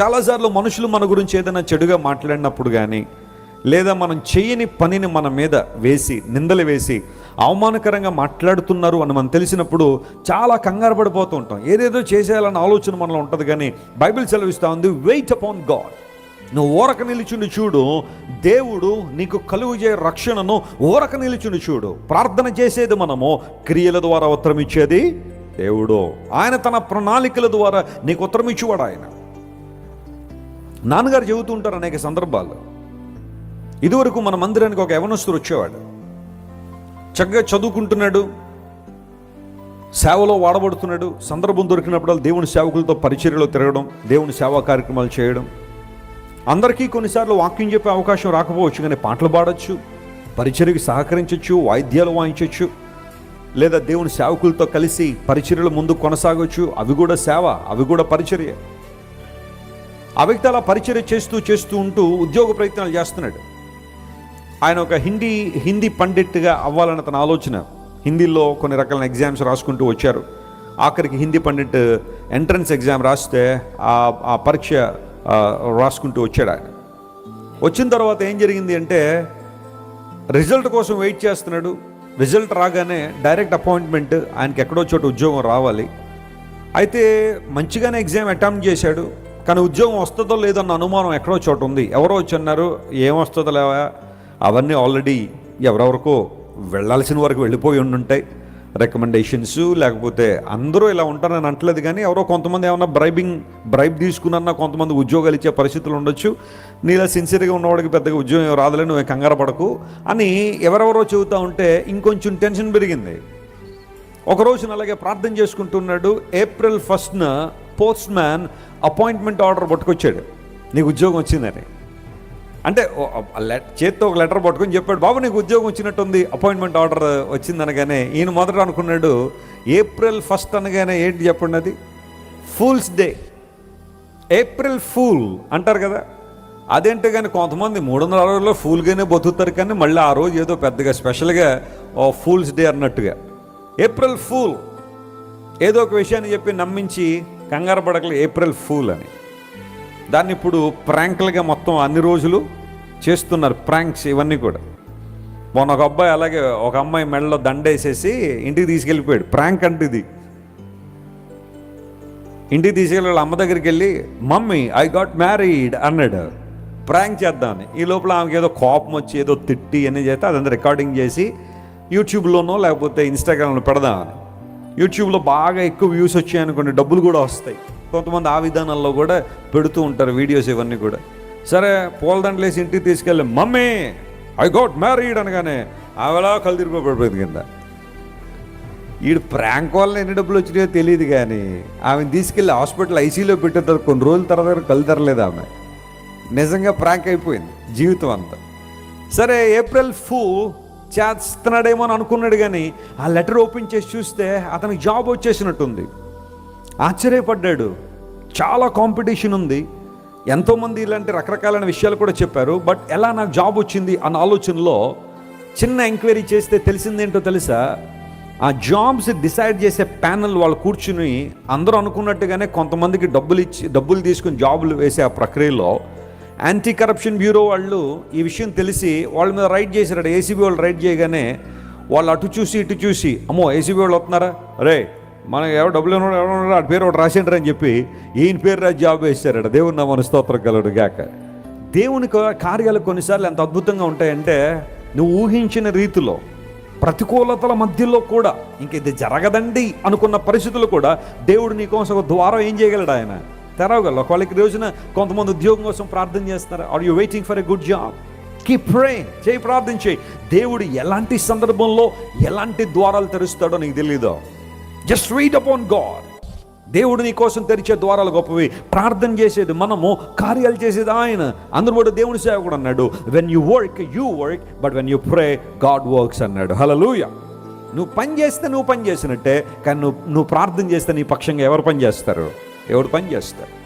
చాలాసార్లు మనుషులు మన గురించి ఏదైనా చెడుగా మాట్లాడినప్పుడు కానీ లేదా మనం చేయని పనిని మన మీద వేసి నిందలు వేసి అవమానకరంగా మాట్లాడుతున్నారు అని మనం తెలిసినప్పుడు చాలా కంగారు పడిపోతూ ఉంటాం. ఏదేదో చేసేయాలన్న ఆలోచన మనలో ఉంటుంది కానీ బైబిల్ సెలవిస్తూ ఉంది వెయిట్ అపాన్ గాడ్ నువ్వు ఓరక నిలుచుని చూడు దేవుడు నీకు కలుగుజే రక్షణను ఓరక నిలుచుని చూడు. ప్రార్థన చేసేది మనము క్రియల ద్వారా ఉత్తరం ఇచ్చేది దేవుడు. ఆయన తన ప్రణాళికల ద్వారా నీకు ఉత్తరం ఇచ్చేవాడు ఆయన. నాన్నగారు చెబుతూ ఉంటారు అనేక సందర్భాల్లో. ఇదివరకు మన మందిరానికి ఒక యవనస్తుడు వచ్చేవాడు. చక్కగా చదువుకుంటున్నాడు. సేవలో వాడబడుతున్నాడు. సందర్భం దొరికినప్పుడు దేవుని సేవకులతో పరిచర్యలో తిరగడం దేవుని సేవా కార్యక్రమాలు చేయడం. అందరికీ కొన్నిసార్లు వాక్యం చెప్పే అవకాశం రాకపోవచ్చు కానీ పాటలు పాడచ్చు పరిచర్యకి సహకరించవచ్చు వాయిద్యాలు వాయించవచ్చు లేదా దేవుని సేవకులతో కలిసి పరిచర్యలు ముందు కొనసాగవచ్చు అవి కూడా సేవ అవి కూడా పరిచర్య. ఆ వ్యక్తి అలా పరిచర్య చేస్తూ చేస్తూ ఉంటూ ఉద్యోగ ప్రయత్నాలు చేస్తున్నాడు. ఆయన ఒక హిందీ హిందీ పండిట్గా అవ్వాలన్న తన ఆలోచన. హిందీలో కొన్ని రకాల ఎగ్జామ్స్ రాసుకుంటూ వచ్చారు. ఆఖరికి హిందీ పండిట్ ఎంట్రన్స్ ఎగ్జామ్ రాస్తే ఆ ఆ పరీక్ష రాసుకుంటూ వచ్చాడు ఆయన. వచ్చిన తర్వాత ఏం జరిగింది అంటే రిజల్ట్ కోసం వెయిట్ చేస్తున్నాడు. రిజల్ట్ రాగానే డైరెక్ట్ అపాయింట్మెంట్ ఆయనకి ఎక్కడో చోట ఉద్యోగం రావాలి. అయితే మంచిగానే ఎగ్జామ్ అటెంప్ట్ చేశాడు. కానీ ఉద్యోగం వస్తుందో లేదో అనుమానం ఎక్కడో చోట ఉంది. ఎవరో వచ్చి అన్నారు ఏం వస్తుందో లేవా? అవన్నీ ఆల్రెడీ ఎవరెవరికో వెళ్ళాల్సిన వరకు వెళ్ళిపోయి ఉండుంటాయి. రికమెండేషన్స్ లేకపోతే అందరూ ఇలా ఉంటారని అంటలేదు కానీ ఎవరో కొంతమంది ఏమన్నా బ్రైబింగ్ బ్రైబ్ తీసుకున్నా కొంతమంది ఉద్యోగాలు ఇచ్చే పరిస్థితులు ఉండొచ్చు. నీలా సిన్సియర్గా ఉన్నవాడికి పెద్దగా ఉద్యోగం రాదులే నువ్వు కంగారు పడకు అని ఎవరెవరో చెబుతూ ఉంటే ఇంకొంచెం టెన్షన్ పెరిగింది. ఒక రోజున అలాగే ప్రార్థన చేసుకుంటున్నాడు. ఏప్రిల్ ఫస్ట్న పోస్ట్ మ్యాన్ అపాయింట్మెంట్ ఆర్డర్ పట్టుకొచ్చాడు. నీకు ఉద్యోగం వచ్చిందని. అంటే చేత్తో ఒక లెటర్ పట్టుకొని చెప్పాడు బాబు నీకు ఉద్యోగం వచ్చినట్టుంది అపాయింట్మెంట్ ఆర్డర్ వచ్చిందనగానే ఈయన మొదట అనుకున్నాడు ఏప్రిల్ ఫస్ట్ అనగానే ఏంటి చెప్పండి అది? ఫూల్స్ డే ఏప్రిల్ ఫూల్ అంటారు కదా. అదేంటి కానీ కొంతమంది మూడు వందల అరవైలో ఫూల్గానే బతుకుతారు కానీ మళ్ళీ ఆ రోజు ఏదో పెద్దగా స్పెషల్గా ఓ ఫూల్స్ డే అన్నట్టుగా. ఏప్రిల్ ఫూల్ ఏదో ఒక విషయాన్ని చెప్పి నమ్మించి కంగారు పడకలు ఏప్రిల్ ఫూల్ అని. దాన్ని ఇప్పుడు ప్రాంక్లుగా మొత్తం అన్ని రోజులు చేస్తున్నారు ప్రాంక్స్ ఇవన్నీ కూడా. మొన్న ఒక అబ్బాయి అలాగే ఒక అమ్మాయి మెడలో దండేసేసి ఇంటికి తీసుకెళ్ళిపోయాడు. ప్రాంక్ అంటే ఇది. ఇంటికి తీసుకెళ్ళి వాళ్ళ అమ్మ దగ్గరికి వెళ్ళి మమ్మీ ఐ గాట్ మ్యారీడ్ అన్నాడు. ప్రాంక్ చేద్దామని ఈ లోపల ఆమెకి ఏదో కోపం వచ్చి ఏదో తిట్టి అన్నీ చేస్తే అదంతా రికార్డింగ్ చేసి యూట్యూబ్లోనో లేకపోతే ఇన్స్టాగ్రామ్లో పెడదామని యూట్యూబ్లో బాగా ఎక్కువ వ్యూస్ వచ్చాయనుకోండి డబ్బులు కూడా వస్తాయి. కొంతమంది ఆ విధానాల్లో కూడా పెడుతూ ఉంటారు వీడియోస్ ఇవన్నీ కూడా. సరే పూలదండలేసి ఇంటికి తీసుకెళ్ళి మమ్మీ ఐ గోట్ మ్యారీడ్ అనగానే ఆవిడ కళ్ళు కింద. ఈడు ప్రాంక్ వల్ల ఎన్ని డబ్బులు వచ్చినాయో తెలియదు కానీ ఆమెను తీసుకెళ్ళి హాస్పిటల్ ఐసీలో పెట్టేస్తారు కొన్ని రోజుల తర్వాత కళ్ళు ఆమె. నిజంగా ప్రాంక్ అయిపోయింది జీవితం అంతా. సరే ఏప్రిల్ ఫూ చేస్తున్నాడేమో అని అనుకున్నాడు కానీ ఆ లెటర్ ఓపెన్ చేసి చూస్తే అతనికి జాబ్ వచ్చేసినట్టుంది. ఆశ్చర్యపడ్డాడు. చాలా కాంపిటీషన్ ఉంది. ఎంతోమంది ఇలాంటి రకరకాలైన విషయాలు కూడా చెప్పారు. బట్ ఎలా నాకు జాబ్ వచ్చింది అన్న ఆలోచనలో చిన్న ఎంక్వైరీ చేస్తే తెలిసిందేంటో తెలుసా? ఆ జాబ్స్ డిసైడ్ చేసే ప్యానల్ వాళ్ళు కూర్చుని అందరూ అనుకున్నట్టుగానే కొంతమందికి డబ్బులు ఇచ్చి డబ్బులు తీసుకుని జాబులు వేసే ఆ ప్రక్రియలో యాంటీ కరప్షన్ బ్యూరో వాళ్ళు ఈ విషయం తెలిసి వాళ్ళ మీద రైడ్ చేశారు ఏసీబీ వాళ్ళు రైడ్ చేయగానే వాళ్ళు అటు చూసి ఇటు చూసి అమ్మో ఏసీబీ వాళ్ళు వస్తున్నారా? రే మన ఎవరు డబ్బులు ఉన్నాడు ఎవరు ఆ పేరు ఒకటి రాసిండ్రు అని చెప్పి ఈయన పేరు రాసి జాబ్ వేశారట దేవుని నా మన స్తోత్రం కలడు గాక. దేవుని కార్యాలు కొన్నిసార్లు ఎంత అద్భుతంగా ఉంటాయంటే నువ్వు ఊహించిన రీతిలో ప్రతికూలతల మధ్యలో కూడా ఇంక ఇది జరగదండి అనుకున్న పరిస్థితులు కూడా దేవుడు నీకోసం ఒక ద్వారం ఏం చేయగలడు ఆయన? తెరవగలరు. ఒకవేళ రోజున కొంతమంది ఉద్యోగం కోసం ప్రార్థన చేస్తారు are you waiting for a good job keep pray చేయి ప్రార్థన చేయి. దేవుడు ఎలాంటి సందర్భంలో ఎలాంటి ద్వారాలు తెరుస్తాడో నీకు తెలీదు. జస్ట్ వెయిట్ అపాన్ గాడ్ దేవుడు నీ కోసం తెరిచే ద్వారాలు గొప్పవి. ప్రార్థన చేసేది మనము కార్యాలు చేసేది ఆయన. అందరూ కూడా దేవుని సేవకుడు అన్నాడు. When you work you work but when you pray God works అన్నాడు. హలలుయ నువ్వు పని చేస్తే నువ్వు పని చేసినట్టే కానీ నువ్వు నువ్వు ప్రార్థన చేస్తే నీ పక్షంగా ఎవరు పని చేస్తారు? ఎవరు పని చేస్తారు